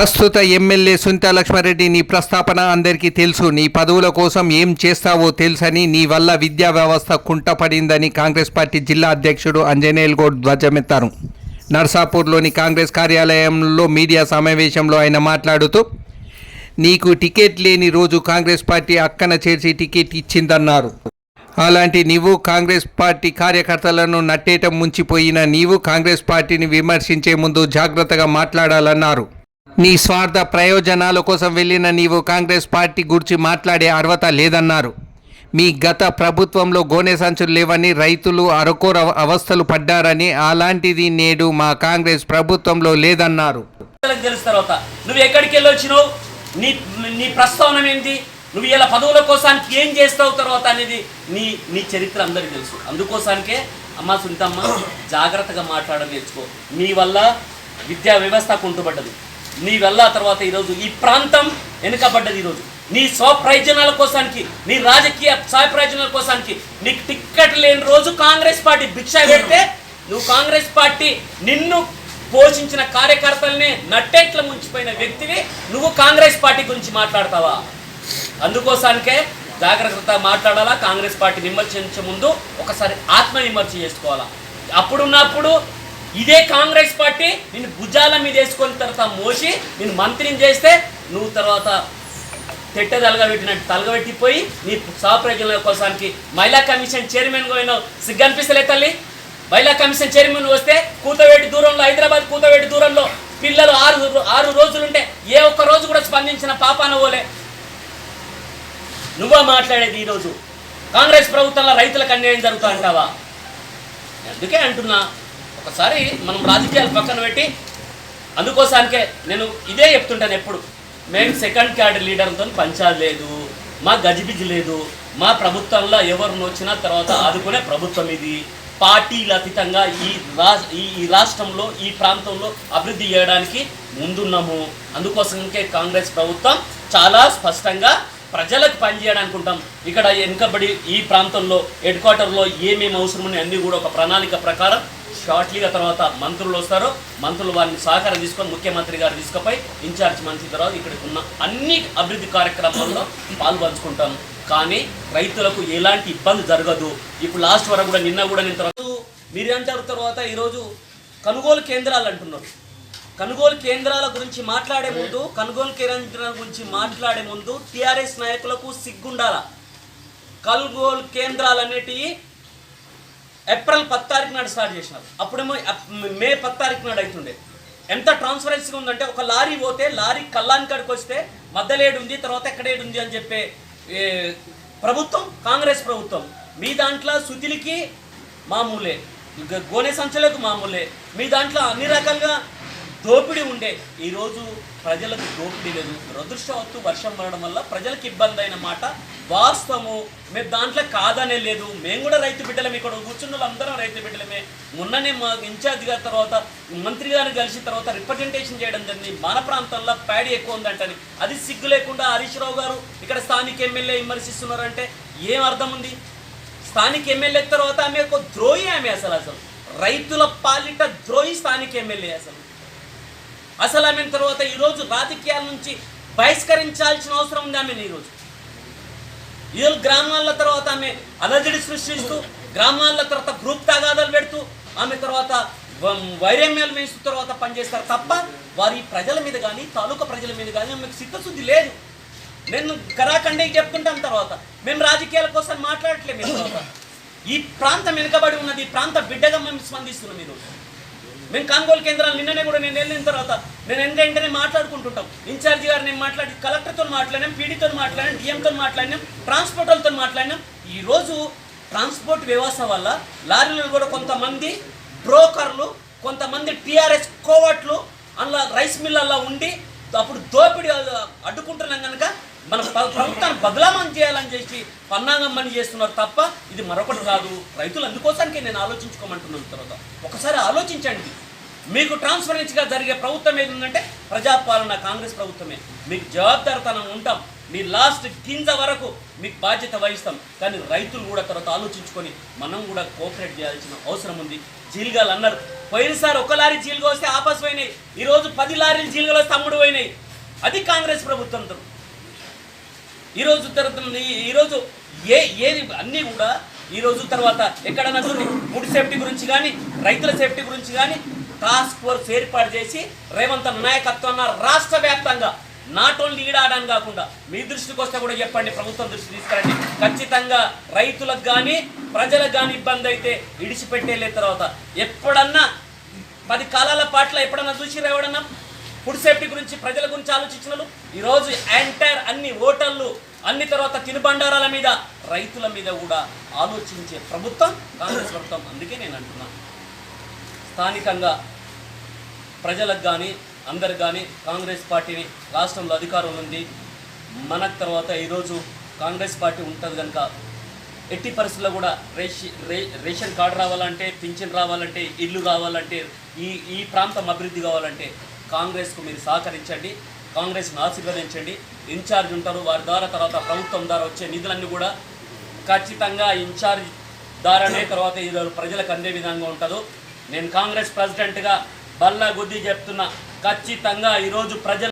ప్రస్తుత ఎమ్మెల్యే సునీతా లక్ష్మారెడ్డి నీ ప్రస్తాపన అందరికీ తెలుసు. నీ పదవుల కోసం ఏం చేస్తావో తెలుసని నీ వల్ల విద్యా వ్యవస్థ కుంటపడిందని కాంగ్రెస్ పార్టీ జిల్లా అధ్యక్షుడు అంజనేయుల్ గౌడ్ ధ్వజమెత్తారు. నర్సాపూర్లోని కాంగ్రెస్ కార్యాలయంలో మీడియా సమావేశంలో ఆయన మాట్లాడుతూ నీకు టికెట్ లేని రోజు కాంగ్రెస్ పార్టీ అక్కన చేర్చి టికెట్ ఇచ్చిందన్నారు. అలాంటి నీవు కాంగ్రెస్ పార్టీ కార్యకర్తలను నట్టేటం ముంచిపోయిన నీవు కాంగ్రెస్ పార్టీని విమర్శించే ముందు జాగ్రత్తగా మాట్లాడాలన్నారు. నీ స్వార్థ ప్రయోజనాల కోసం వెళ్ళిన నీవు కాంగ్రెస్ పార్టీ గురించి మాట్లాడే అర్హత లేదన్నారు. మీ గత ప్రభుత్వంలో గోనె సంచులు లేవని రైతులు అరకోర అవస్థలు పడ్డారని అలాంటిది నేడు మా కాంగ్రెస్ ప్రభుత్వంలో లేదన్నారు. తెలుసు తర్వాత నువ్వు ఎక్కడికి వెళ్ళొచ్చినావు? నీ నీ ప్రస్తావన ఏంటి? నువ్వు ఇలా పదవుల కోసానికి ఏం చేస్తావు తర్వాత అనేది నీ నీ చరిత్ర అందరికీ తెలుసు. అందుకోసానికే అమ్మ సునీతమ్మ జాగ్రత్తగా మాట్లాడడం నేర్చుకో. నీ వల్ల విద్యా వ్యవస్థ కుంటుపడ్డది. నీ వెళ్ళా తర్వాత ఈరోజు ఈ ప్రాంతం వెనుకబడ్డది ఈరోజు. నీ స్వప్రయోజనాల కోసానికి నీ రాజకీయ స్వప్రయోజనాల కోసానికి నీకు టిక్కెట్ లేని రోజు కాంగ్రెస్ పార్టీ భిక్ష పెడితే నువ్వు కాంగ్రెస్ పార్టీ నిన్ను పోషించిన కార్యకర్తలనే నట్టేట్ల ముంచిపోయిన వ్యక్తివి నువ్వు కాంగ్రెస్ పార్టీ గురించి మాట్లాడతావా? అందుకోసానికే జాగ్రత్తగా మాట్లాడాలా కాంగ్రెస్ పార్టీ విమర్శించే ముందు ఒకసారి ఆత్మ విమర్శ చేసుకోవాలా. అప్పుడున్నప్పుడు ఇదే కాంగ్రెస్ పార్టీ నేను భుజాల మీద వేసుకొని తర్వాత మోసి నేను మంత్రిని చేస్తే నువ్వు తర్వాత తెట్ట తలగబెట్టినట్టు తలగబెట్టిపోయి నీ సహప్రజల కోసానికి మహిళా కమిషన్ చైర్మన్ పోయినావు సిగ్గు అనిపిస్తలే తల్లి? మహిళా కమిషన్ చైర్మన్ వస్తే కూతవేటి దూరంలో హైదరాబాద్ కూతవేటి దూరంలో పిల్లలు ఆరు ఆరు రోజులుంటే ఏ ఒక్క రోజు కూడా స్పందించిన పాపాన పోలే నువ్వా మాట్లాడేది ఈరోజు? కాంగ్రెస్ ప్రభుత్వంలో రైతులకు అన్యాయం జరుగుతా అంటావా? అందుకే అంటున్నా. ఒకసారి మనం రాజకీయాలు పక్కన పెట్టి అందుకోసానికే నేను ఇదే చెప్తుంటాను ఎప్పుడు. మేము సెకండ్ క్యాడర్ లీడర్తో పంచాలేదు మా గజిబిజి లేదు మా ప్రభుత్వంలో ఎవరిని వచ్చినా తర్వాత ఆదుకునే ప్రభుత్వం ఇది. పార్టీల అతీతంగా ఈ రా ఈ ఈ రాష్ట్రంలో ఈ ప్రాంతంలో అభివృద్ధి చేయడానికి ముందున్నాము. అందుకోసంకే కాంగ్రెస్ ప్రభుత్వం చాలా స్పష్టంగా ప్రజలకు పనిచేయడానికి ఉంటాం. ఇక్కడ వెనుకబడి ఈ ప్రాంతంలో హెడ్ క్వార్టర్లో ఏమేమి అవసరమని అన్నీ కూడా ఒక ప్రణాళిక ప్రకారం షార్ట్లీగా తర్వాత మంత్రులు వస్తారు. మంత్రులు వారిని సహకారం తీసుకొని ముఖ్యమంత్రి గారు తీసుకుపోయి ఇన్ఛార్జ్ మంత్రి తర్వాత ఇక్కడికి ఉన్న అన్ని అభివృద్ధి కార్యక్రమాల్లో పాల్పంచుకుంటాం. కానీ రైతులకు ఎలాంటి ఇబ్బంది జరగదు. ఇప్పుడు లాస్ట్ వరకు కూడా నిన్న కూడా నేను తర్వాత మీరు అంటారు తర్వాత ఈరోజు కొనుగోలు కేంద్రాలు అంటున్నారు. కొనుగోలు కేంద్రాల గురించి మాట్లాడే ముందు కొనుగోలు కేంద్రాల గురించి మాట్లాడే ముందు టీఆర్ఎస్ నాయకులకు సిగ్గుండాల? కొనుగోలు కేంద్రాలు అనేటివి ఏప్రిల్ పది తారీఖు నాడు స్టార్ట్ చేసినారు. అప్పుడేమో మే పది తారీఖు నాడు అవుతుండే. ఎంత ట్రాన్స్పరెన్సీగా ఉందంటే ఒక లారీ పోతే లారీ కల్లాని కాడికి వస్తే మద్దలేడు ఉంది తర్వాత ఎక్కడేడు ఉంది అని చెప్పే ప్రభుత్వం కాంగ్రెస్ ప్రభుత్వం మీ దాంట్లో సుతిలికి మామూలే గోనె సంచులకు మామూలే మీ దాంట్లో అన్ని రకాలుగా దోపిడీ ఉండే ఈరోజు ప్రజలకు దోపిడీ లేదు. దురదృష్టవత్తు వర్షం పడడం వల్ల ప్రజలకు ఇబ్బంది అయిన మాట వాస్తవము. మేము దాంట్లో కాదనే లేదు. మేము కూడా రైతు బిడ్డలమే. ఇక్కడ కూర్చున్న వాళ్ళందరం రైతు బిడ్డలమే. మొన్ననే మా ఇన్ఛార్జ్ గారి తర్వాత మంత్రి గారిని కలిసిన తర్వాత రిప్రజెంటేషన్ చేయడం జరిగింది. మన ప్రాంతంలో ప్యాడీ ఎక్కువ ఉందంటని. అది సిగ్గు లేకుండా హరీష్ రావు గారు ఇక్కడ స్థానిక ఎమ్మెల్యే విమర్శిస్తున్నారంటే ఏం అర్థం ఉంది? స్థానిక ఎమ్మెల్యే తర్వాత ఆమె ఒక ద్రోహి ఆమె అసలు అసలు. రైతుల పాలిట ద్రోహి స్థానిక ఎమ్మెల్యే అసలు. అసలు ఆమె తర్వాత ఈరోజు రాజకీయాల నుంచి బహిష్కరించాల్సిన అవసరం ఉంది ఆమెను ఈరోజు ఈరోజు గ్రామాల తర్వాత ఆమె అలజడి సృష్టిస్తూ గ్రామాల తర్వాత గ్రూప్ తగాదాలు పెడుతూ ఆమె తర్వాత వైరమ్యాలు వేస్తూ తర్వాత పనిచేస్తారు తప్ప వారి ప్రజల మీద కానీ తాలూకా ప్రజల మీద కానీ ఆమెకు సిద్ధశుద్ధి లేదు. మేము కరాఖండే చెప్తుంటాం తర్వాత. మేము రాజకీయాల కోసం మాట్లాడట్లేదు ఈ ప్రాంతం వెనుకబడి ఉన్నది ఈ ప్రాంత బిడ్డగా మేము స్పందిస్తున్నాం ఈరోజు మేము కొనుగోలు కేంద్రాలు నిన్ననే కూడా నేను వెళ్ళిన తర్వాత నేను ఎంత వెంటనే మాట్లాడుకుంటుంటాం. ఇన్ఛార్జి గారు నేను మాట్లాడి కలెక్టర్తో మాట్లాడినాం పీడీతో మాట్లాడినాం డిఎంతో మాట్లాడినాం ట్రాన్స్పోర్ట్ మాట్లాడినాం. ఈరోజు ట్రాన్స్పోర్ట్ వ్యవస్థ వల్ల లారీలు కూడా కొంతమంది బ్రోకర్లు కొంతమంది టీఆర్ఎస్ కోవట్లు అందులో రైస్ మిల్లల్లో ఉండి అప్పుడు దోపిడీ అడ్డుకుంటున్నాం కనుక మన ప్రభుత్వాన్ని బదలామం చేయాలని చేసి పన్నాగం పని చేస్తున్నారు తప్ప ఇది మరొకటి కాదు. రైతులు అందుకోసానికి నేను ఆలోచించుకోమంటున్నాను తర్వాత. ఒకసారి ఆలోచించండి. మీకు ట్రాన్స్పరెన్సీగా జరిగే ప్రభుత్వం ఏది ఉందంటే ప్రజాపాలన కాంగ్రెస్ ప్రభుత్వమే. మీకు జవాబుదారితనం ఉంటాం. మీ లాస్ట్ కింద వరకు మీకు బాధ్యత వహిస్తాం. కానీ రైతులు కూడా తర్వాత ఆలోచించుకొని మనం కూడా కోఆపరేట్ చేయాల్సిన అవసరం ఉంది. జీల్గాలు అన్నారు. పోయినసారి ఒక లారీ జీలుగా వస్తే ఆపస్ పోయినాయి. ఈరోజు పది లారీలు జీలుగలు వస్తే అమ్ముడు పోయినాయి. అది కాంగ్రెస్ ప్రభుత్వం ఈరోజు తరగతులు ఈ- ఈరోజు ఏ ఏది అన్నీ కూడా ఈ రోజు తర్వాత ఎక్కడన్నా చూడండి ఫుడ్ సేఫ్టీ గురించి కానీ రైతుల సేఫ్టీ గురించి కానీ టాస్క్ ఫోర్స్ ఏర్పాటు చేసి రేవంత్ నాయకత్వాన్ని రాష్ట్ర వ్యాప్తంగా నాట్ ఓన్లీ ఈడాడని కాకుండా మీ దృష్టికి వస్తే కూడా చెప్పండి ప్రభుత్వం దృష్టి తీసుకురండి. ఖచ్చితంగా రైతులకు కానీ ప్రజలకు కానీ ఇబ్బంది అయితే ఇడిచిపెట్టేలే తర్వాత. ఎప్పుడన్నా పది కాలాల పాటలో ఎప్పుడన్నా చూసి ఎవడన్నా? ఫుడ్ సేఫ్టీ గురించి ప్రజల గురించి ఆలోచించిన ఈరోజు ఎంటైర్ అన్ని హోటళ్ళు అన్ని తర్వాత తినుబండారాల మీద రైతుల మీద కూడా ఆలోచించే ప్రభుత్వం కాంగ్రెస్ ప్రభుత్వం. అందుకే నేను అంటున్నా. స్థానికంగా ప్రజలకు కానీ అందరికి కానీ కాంగ్రెస్ పార్టీని రాష్ట్రంలో అధికారం ఉంది. మనకు తర్వాత ఈరోజు కాంగ్రెస్ పార్టీ ఉంటుంది కనుక ఎట్టి పరిస్థితుల్లో కూడా రేషి రే రేషన్ కార్డు రావాలంటే పింఛన్ రావాలంటే ఇల్లు రావాలంటే ఈ ఈ ప్రాంతం అభివృద్ధి కావాలంటే కాంగ్రెస్కు మీరు సహకరించండి కాంగ్రెస్ను ఆశీర్వదించండి. ఇన్ఛార్జ్ ఉంటారు వారి ద్వారా తర్వాత ప్రభుత్వం ద్వారా వచ్చే నిధులన్నీ కూడా ఖచ్చితంగా ఇన్ఛార్జ్ ద్వారానే తర్వాత ఈరోజు ప్రజలకు అందే విధంగా ఉంటుందో. నేను కాంగ్రెస్ ప్రెసిడెంట్గా బల్లా గుద్ది చెప్తున్నా ఖచ్చితంగా ఈరోజు ప్రజలు